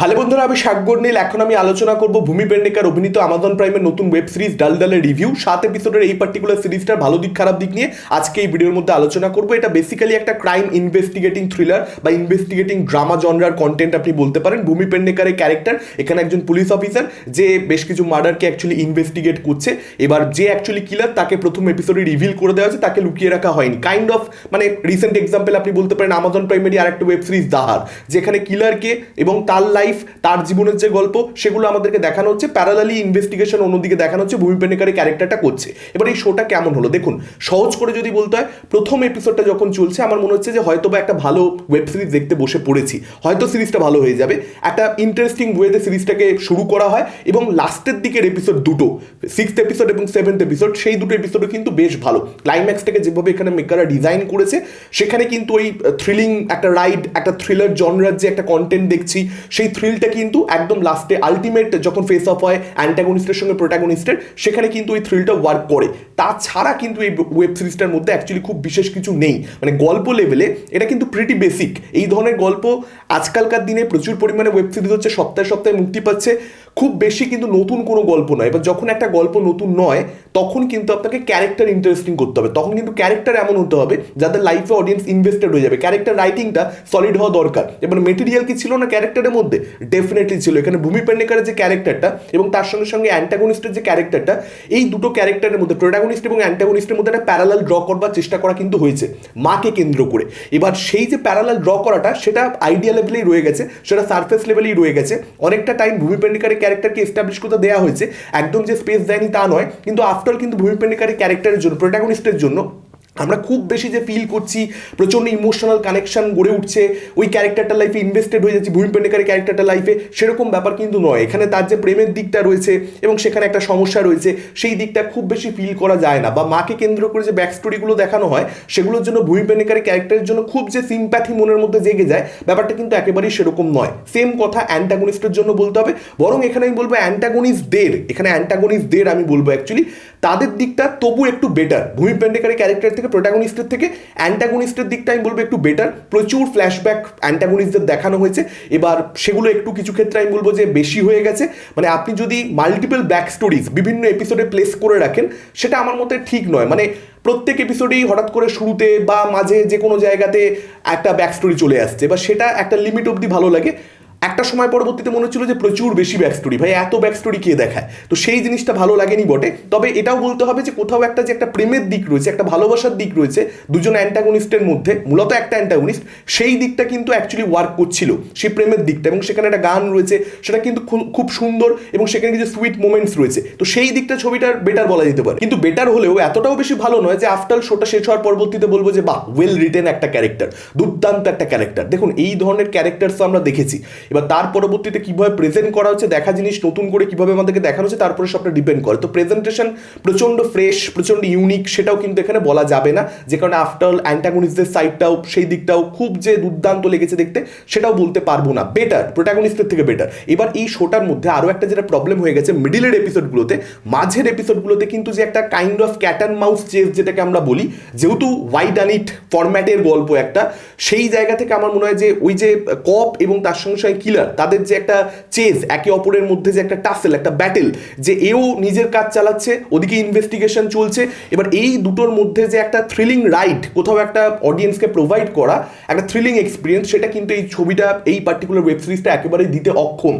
Hello বন্ধুরা, আমি শাকগর নীল। এখন আমি আলোচনা করব ভূমি পেন্ডেকার অভিনীত আমাজন প্রাইমের নতুন ওয়েব সিরিজ ডাল ডালের রিভিউ সাত এপিসোডের এই পার্টিকুলার সিরিজটার ভালো দিক, খারাপ দিক নিয়ে আজকে এই ভিডিওর মধ্যে আলোচনা করব। এটা বেসিক্যালি একটা ক্রাইম ইনভেস্টিগেটিং থ্রিলার বা ইনভেস্টিগেটিং ড্রামা জনরার কন্টেন্ট আপনি বলতে পারেন। ভূমি পেন্ডেকারের ক্যারেক্টার এখানে একজন পুলিশ অফিসার যে বেশ কিছু মার্ডারকে অ্যাকচুয়ালি ইনভেস্টিগেট করছে। এবার যে অ্যাকচুয়ালি কিলার তাকে প্রথম এপিসোডে রিভিল করে দেওয়া হয়েছে, তাকে লুকিয়ে রাখা হয়নি। কাইন্ড অফ মানে রিসেন্ট এক্সাম্পল আপনি বলতে পারেন আমাজন প্রাইমেরই আর একটা ওয়েব সিরিজ দাহার যেখানে কিলারকে এবং তার লাইফ তার জীবনের যে গল্প, সেগুলো আমাদেরকে দেখানো হচ্ছে। প্যারালালি ইনভেস্টিগেশন অন্যদিকে দেখানো হচ্ছে ভূমি পেন্ডেকারের ক্যারেক্টারটা করছে। এবার এই শোটা কেমন হলো? দেখুন, সহজ করে যদি বলতে হয়, প্রথম এপিসোডটা যখন চলছে, আমার মনে হচ্ছে যে হয়তো বা একটা ভালো ওয়েব সিরিজ দেখতে বসে পড়েছি। হয়তো সিরিজটা ভালো হয়ে যাবে। একটা ইন্টারেস্টিং ওয়েতে সিরিজটাকে শুরু করা হয় এবং লাস্টের দিকের এপিসোড দুটো সিক্সথ এপিসোড এবং সেভেন্থ এপিসোড সেই দুটো এপিসোডও কিন্তু বেশ ভালো। ক্লাইম্যাক্সটাকে যেভাবে এখানে মেকাররা ডিজাইন করেছে, সেখানে কিন্তু ওই থ্রিলিং একটা রাইড একটা থ্রিলার জনরার যে একটা কন্টেন্ট দেখছি, সেই থ্রিলটা কিন্তু একদম লাস্টে আলটিমেট যখন ফেস অফ হয় অ্যান্টাগনিস্টের সঙ্গে প্রোটাগনিস্টের সেখানে কিন্তু এই থ্রিলটা ওয়ার্ক করে। তাছাড়া কিন্তু এই ওয়েব সিরিজটার মধ্যে অ্যাকচুয়ালি খুব বিশেষ কিছু নেই। মানে গল্প লেভেলে এটা কিন্তু প্রিটি বেসিক এই ধরনের গল্প আজকালকার দিনে প্রচুর পরিমাণে ওয়েব সিরিজ হচ্ছে, সপ্তাহে সপ্তাহে মুক্তি পাচ্ছে। খুব বেশি কিন্তু নতুন কোনো গল্প নয়। এবার যখন একটা গল্প নতুন নয়, তখন কিন্তু আপনাকে ক্যারেক্টার ইন্টারেস্টিং করতে হবে। তখন কিন্তু ক্যারেক্টার এমন হতে হবে, যাদের লাইফে অডিয়েন্স ইনভেস্টেড হয়ে যাবে। ক্যারেক্টার রাইটিংটা সলিড হওয়া দরকার। এবার মেটেরিয়াল কি ছিল না ক্যারেক্টারের মধ্যে? ডেফিনেটলি ছিল। এখানে ভূমি পেন্ডেকারের যে ক্যারেক্টারটা এবং তার সঙ্গে সঙ্গে অ্যান্টাগনিস্টের যে ক্যারেক্টারটা এই দুটো ক্যারেক্টারের মধ্যে প্রোটাগনিস্ট এবং অ্যান্টাগনিস্টের মধ্যে একটা প্যারালাল ড্র করবার চেষ্টা করা কিন্তু হয়েছে, মাকে কেন্দ্র করে। এবার সেই যে প্যারালাল ড্র করাটা, সেটা আইডিয়া লেভেলেই রয়ে গেছে, সেটা সারফেস লেভেলেই রয়ে গেছে। অনেকটা টাইম ভূমি পেন্ডিকারের ক্যারেক্টারকে এস্টাবলিশ করতে দেওয়া হয়েছে। একদম যে স্পেস দেয়নি তা নয়, কিন্তু আফটার কিন্তু ভূমি পেন্ডিকারের ক্যারেক্টারের জন্য প্রোটাগনিস্টের জন্য আমরা খুব বেশি যে ফিল করছি প্রচণ্ড ইমোশনাল কানেকশন গড়ে উঠছে, ওই ক্যারেক্টারটার লাইফে ইনভেস্টেড হয়ে যাচ্ছি ভূমি পেন্ডেকারের ক্যারেক্টারটার লাইফে সেরকম ব্যাপার কিন্তু নয়। এখানে তার যে প্রেমের দিকটা রয়েছে এবং সেখানে একটা সমস্যা রয়েছে, সেই দিকটা খুব বেশি ফিল করা যায় না। বা মাকে কেন্দ্র করে যে ব্যাক স্টোরিগুলো দেখানো হয়, সেগুলোর জন্য ভূমি পেন্ডেকারের ক্যারেক্টারের জন্য খুব যে সিম্প্যাথি মনের মধ্যে জেগে যায়, ব্যাপারটা কিন্তু একেবারেই সেরকম নয়। সেম কথা অ্যান্টাগনিস্টের জন্য বলতে হবে। বরং এখানে আমি বলব অ্যান্টাগনিস্টদের এখানে অ্যান্টাগনিস্টদের আমি বলব অ্যাকচুয়ালি তাদের দিকটা তবু একটু বেটার ভূমি পেন্ডেকারের ক্যারেক্টার থেকে প্রোটাগনিস্টের থেকে অ্যান্টাগনিস্টের দিকটা আমি বলব একটু বেটার প্রচুর ফ্ল্যাশব্যাক অ্যান্টাগনিস্টদের দেখানো হয়েছে। এবার সেগুলো একটু কিছু ক্ষেত্রে আমি বলব যে বেশি হয়ে গেছে। মানে আপনি যদি মাল্টিপল ব্যাক স্টোরিজ বিভিন্ন এপিসোডে প্লেস করে রাখেন, সেটা আমার মতে ঠিক নয়। মানে প্রত্যেক এপিসোডেই হঠাৎ করে শুরুতে বা মাঝে যে কোনো জায়গাতে একটা ব্যাক স্টোরি চলে আসছে বা সেটা একটা লিমিট অবধি ভালো লাগে। একটা সময় পরবর্তীতে মনে হচ্ছিল যে প্রচুর বেশি ব্যাক স্টোরি ভাই, এত ব্যাক স্টোরি কে দেখায়? তো সেই জিনিসটা ভালো লাগেনি বটে। তবে এটাও বলতে হবে যে কোথাও একটা যে একটা প্রেমের দিক রয়েছে, একটা ভালোবাসার দিক রয়েছে দুজন অ্যান্টাগনিস্টের মধ্যে, মূলত একটা অ্যান্টাগনিস্ট সেই দিকটা কিন্তু অ্যাকচুয়ালি ওয়ার্ক করছিল, সেই প্রেমের দিকটা। এবং সেখানে একটা গান রয়েছে, সেটা কিন্তু খুব- সুন্দর এবং সেখানে কিছু সুইট মোমেন্টস রয়েছে। তো সেই দিকটা ছবিটার বেটার বলা যেতে পারে। কিন্তু বেটার হলেও এতটাও বেশি ভালো নয় যে আফটার শোটা শেষ হওয়ার পরবর্তীতে বলব যে, বাহ ওয়েল রিটেন একটা ক্যারেক্টার দুর্দান্ত একটা ক্যারেক্টার দেখুন, এই ধরনের ক্যারেক্টার্স আমরা দেখেছি। এবার তার পরবর্তীতে কীভাবে প্রেজেন্ট করা হচ্ছে, দেখা জিনিস নতুন করে কীভাবে আমাদেরকে দেখানো হচ্ছে তারপরে সবটা ডিপেন্ড করে। তো প্রেজেন্টেশন প্রচণ্ড ফ্রেশ প্রচণ্ড ইউনিক সেটাও কিন্তু এখানে বলা যাবে না। যে কারণে আফটার অ্যান্টাগনিস্টদের সাইডটাও সেই দিকটাও খুব যে দুর্দান্ত লেগেছে দেখতে, সেটাও বলতে পারব না। বেটার প্রোটাগনিস্টের থেকে বেটার এবার এই শোটার মধ্যে আরও একটা যেটা প্রবলেম হয়ে গেছে মিডিলের এপিসোডগুলোতে মাঝের এপিসোডগুলোতে কিন্তু যে একটা kind of cat and mouse chase যেটাকে আমরা বলি, যেহেতু ওয়াইড অ্যানিট ফরম্যাটের গল্প একটা, সেই জায়গা থেকে আমার মনে হয় যে ওই যে কপ এবং তার সঙ্গে সঙ্গে কিলার তাদের যে একটা চেস একে অপরের মধ্যে যে একটা টাসেল একটা ব্যাটেল যে এও নিজের কাজ চালাচ্ছে, ওদিকে ইনভেস্টিগেশন চলছে। এবার এই দুটোর মধ্যে যে একটা থ্রিলিং রাইড কোথাও একটা অডিয়েন্সকে প্রোভাইড করা, একটা থ্রিলিং এক্সপিরিয়েন্স সেটা কিন্তু এই ছবিটা, এই পার্টিকুলার ওয়েব সিরিজটা একেবারেই দিতে অক্ষম।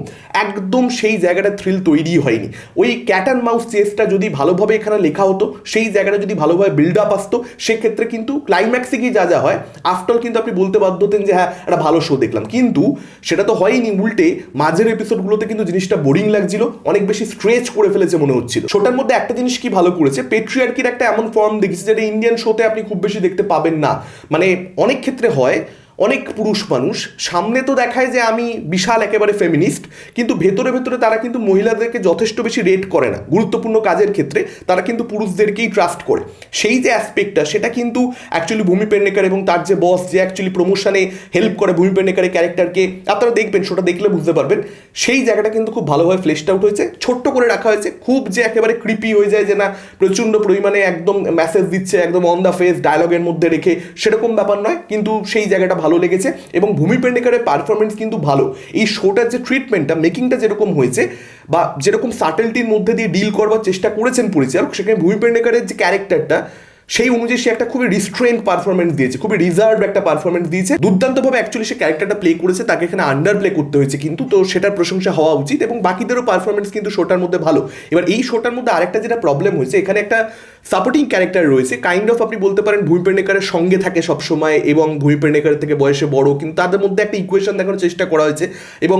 একদম সেই জায়গাটা থ্রিল তৈরি হয়নি। ওই ক্যাট অ্যান্ড মাউস চেসটা যদি ভালোভাবে এখানে লেখা হতো, সেই জায়গাটা যদি ভালোভাবে বিল্ড আপ আসতো, সেক্ষেত্রে কিন্তু ক্লাইম্যাক্সে গিয়ে যা যা হয় আফটার কিন্তু আপনি বলতে বাধ্য হতেন যে হ্যাঁ একটা ভালো শো দেখলাম। কিন্তু সেটা তো হয়নি উল্টে, মাঝের এপিসোডগুলোতে কিন্তু জিনিসটা বোরিং লাগছিল, অনেক বেশি স্ট্রেচ করে ফেলেছে মনে হচ্ছিল। শোটার মধ্যে একটা জিনিস কি ভালো করেছে পেট্রিয়ার্কির একটা এমন ফর্ম দেখেছি যেটা ইন্ডিয়ান শোতে আপনি খুব বেশি দেখতে পাবেন না। মানে অনেক ক্ষেত্রে হয় অনেক পুরুষ মানুষ, সামনে তো দেখায় যে আমি বিশাল একেবারে ফেমিনিস্ট কিন্তু ভেতরে ভেতরে তারা কিন্তু মহিলাদেরকে যথেষ্ট বেশি রেট করে না। গুরুত্বপূর্ণ কাজের ক্ষেত্রে তারা কিন্তু পুরুষদেরকেই ট্রাস্ট করে। সেই যে অ্যাসপেক্টটা সেটা কিন্তু অ্যাকচুয়ালি ভূমি পেন্ডেকার এবং তার যে বস যে অ্যাকচুয়ালি প্রমোশনে হেল্প করে ভূমি পেন্ডেকারের ক্যারেক্টারকে আপনারা দেখবেন, সেটা দেখলে বুঝতে পারবেন সেই জায়গাটা কিন্তু খুব ভালোভাবে ফ্লেশড আউট হয়েছে। ছোট্ট করে রাখা হয়েছে। খুব যে একেবারে ক্রিপি হয়ে যায় যে না, প্রচণ্ড পরিমাণে একদম মেসেজ দিচ্ছে, একদম অন দ্য ফেস ডায়লগের মধ্যে রেখে, সেরকম ব্যাপার নয়। কিন্তু সেই জায়গাটা ভালো লেগেছে এবং ভূমি পেন্ডেকারের পারফরমেন্স কিন্তু ভালো। এই শোটার যে ট্রিটমেন্টটা মেকিংটা যেরকম হয়েছে বা যেরকম সাটেলটির মধ্যে দিয়ে ডিল করবার চেষ্টা করেছেন পরিচালক, সেখানে ভূমি পেন্ডেকারের যে ক্যারেক্টারটা সেই অনুযায়ী সে একটা খুবই রিস্ট্রেন্ট পারফরমেন্স দিয়েছে, খুবই রিজার্ভ একটা পারফরমেন্স দিয়েছে। দুর্দান্তভাবে অ্যাকচুয়ালি সে ক্যারেক্টারটা প্লে করেছে, তাকে এখানে আন্ডার প্লে করতে হয়েছে কিন্তু, তো সেটার প্রশংসা হওয়া উচিত এবং বাকিদেরও পারফরমেন্স কিন্তু শোটার মধ্যে ভালো। এবার এই শোটার মধ্যে আরেকটা যেটা প্রবলেম হয়েছে, এখানে একটা সাপোর্টিং ক্যারেক্টার রয়েছে কাইন্ড অফ আপনি বলতে পারেন ভূমি পেন্ডেকারের সঙ্গে থাকে সবসময় এবং ভূমি পেন্ডেকারের থেকে বয়সে বড়, কিন্তু তাদের মধ্যে একটা ইকুয়েশন দেখানোর চেষ্টা করা হয়েছে এবং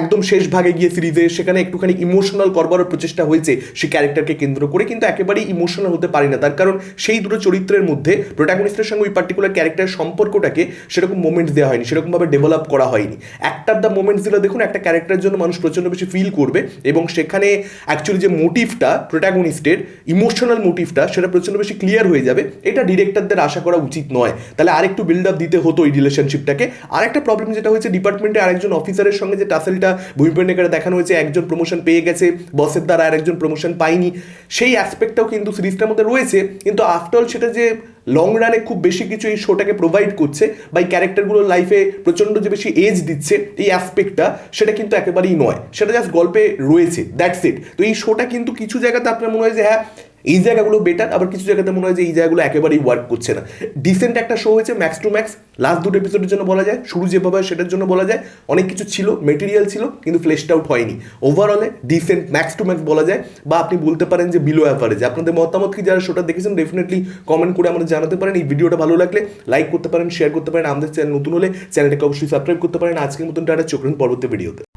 একদম শেষ ভাগে গিয়ে সিরিজে সেখানে একটুখানি ইমোশনাল করবারও প্রচেষ্টা হয়েছে সেই ক্যারেক্টারকে কেন্দ্র করে, কিন্তু একেবারেই ইমোশনাল হতে পারি না। তার কারণ সেই দুটো চরিত্রের মধ্যে প্রোটাগনিস্টের সঙ্গে ওই পার্টিকুলার ক্যারেক্টারের সম্পর্কটাকে সেরকম মোমেন্টস দেওয়া হয়নি, সেরকমভাবে ডেভেলপ করা হয়নি। একটা দ্য মোমেন্টস দিলে দেখুন, একটা ক্যারেক্টারের জন্য মানুষ প্রচণ্ড বেশি ফিল করবে এবং সেখানে অ্যাকচুয়ালি যে মোটিভটা প্রোটাগনিস্টের ইমোশনাল মোটিভটা সেটা প্রচণ্ড বেশি ক্লিয়ার হয়ে যাবে। এটা ডিরেক্টরদের আশা করা উচিত নয়। তাহলে আরেকটু বিল্ড আপ দিতে হতো এই রিলেশনশিপটাকে আরেকটা প্রবলেম যেটা হয়েছে ডিপার্টমেন্টে আরেকজন অফিসারের সঙ্গে যে টাসেলটা ভূমিপেন্ডেকারে দেখানো হয়েছে, একজন প্রমোশন পেয়ে গেছে বসের দ্বারা আরেকজন প্রমোশন পায়নি, সেই অ্যাসপেক্টটাও কিন্তু সিরিজটার মধ্যে রয়েছে। কিন্তু আফটার সেটা যে লং রানে খুব বেশি কিছু এই শোটাকে প্রোভাইড করছে বা এই ক্যারেক্টারগুলোর লাইফে প্রচণ্ড যে বেশি এজ দিচ্ছে এই অ্যাসপেক্টটা সেটা কিন্তু একেবারেই নয়। সেটা জাস্ট গল্পে রয়েছে দ্যাটস ইট তো এই শোটা কিন্তু কিছু জায়গাতে আপনার মনে হয় যে হ্যাঁ এই জায়গাগুলো বেটার আবার কিছু জায়গাতে মনে হয় যে এই জায়গাগুলো একেবারেই ওয়ার্ক করছে না। ডিসেন্ট একটা শো হয়েছে ম্যাক্স টু ম্যাক্স লাস্ট দুটো এপিসোডের জন্য বলা যায়, শুরু যেভাবে সেটার জন্য বলা যায়। অনেক কিছু ছিল মেটেরিয়াল ছিল, কিন্তু ফ্লেশড আউট হয়নি। ওভারঅলে ডিসেন্ট ম্যাক্স টু ম্যাক্স বলা যায়, বা আপনি বলতে পারেন যে বিলো অ্যাভারেজ আপনাদের মতামত কি? যারা শোটা দেখেছেন ডেফিনেটলি কমেন্ট করে আমাদের জানাতে পারেন। এই ভিডিওটা ভালো লাগলে লাইক করতে পারেন শেয়ার করতে পারেন। আমাদের চ্যানেল নতুন হলে চ্যানেলটাকে অবশ্যই সাবস্ক্রাইব করতে পারেন। আজকের মতন টাটা চোখেন পরবর্তী ভিডিওতে